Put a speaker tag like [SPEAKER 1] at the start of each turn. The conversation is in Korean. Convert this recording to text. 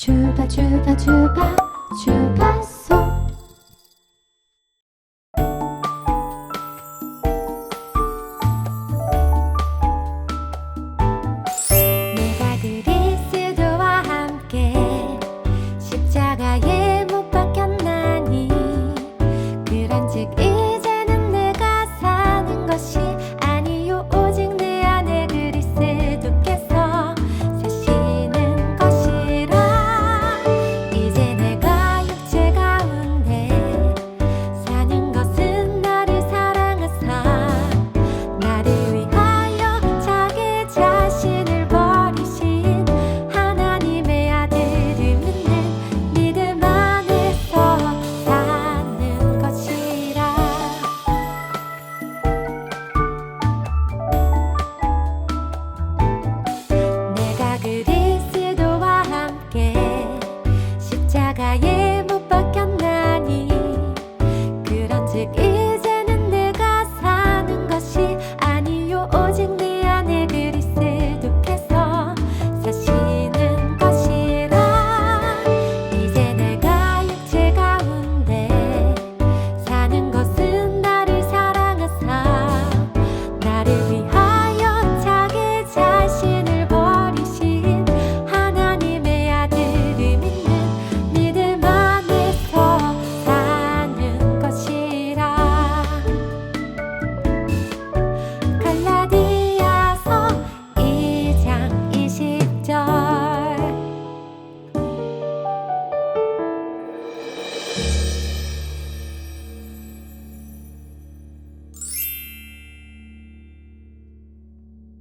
[SPEAKER 1] 주바 주바 주바 주바 사가에 못 박혔나니. 그런즉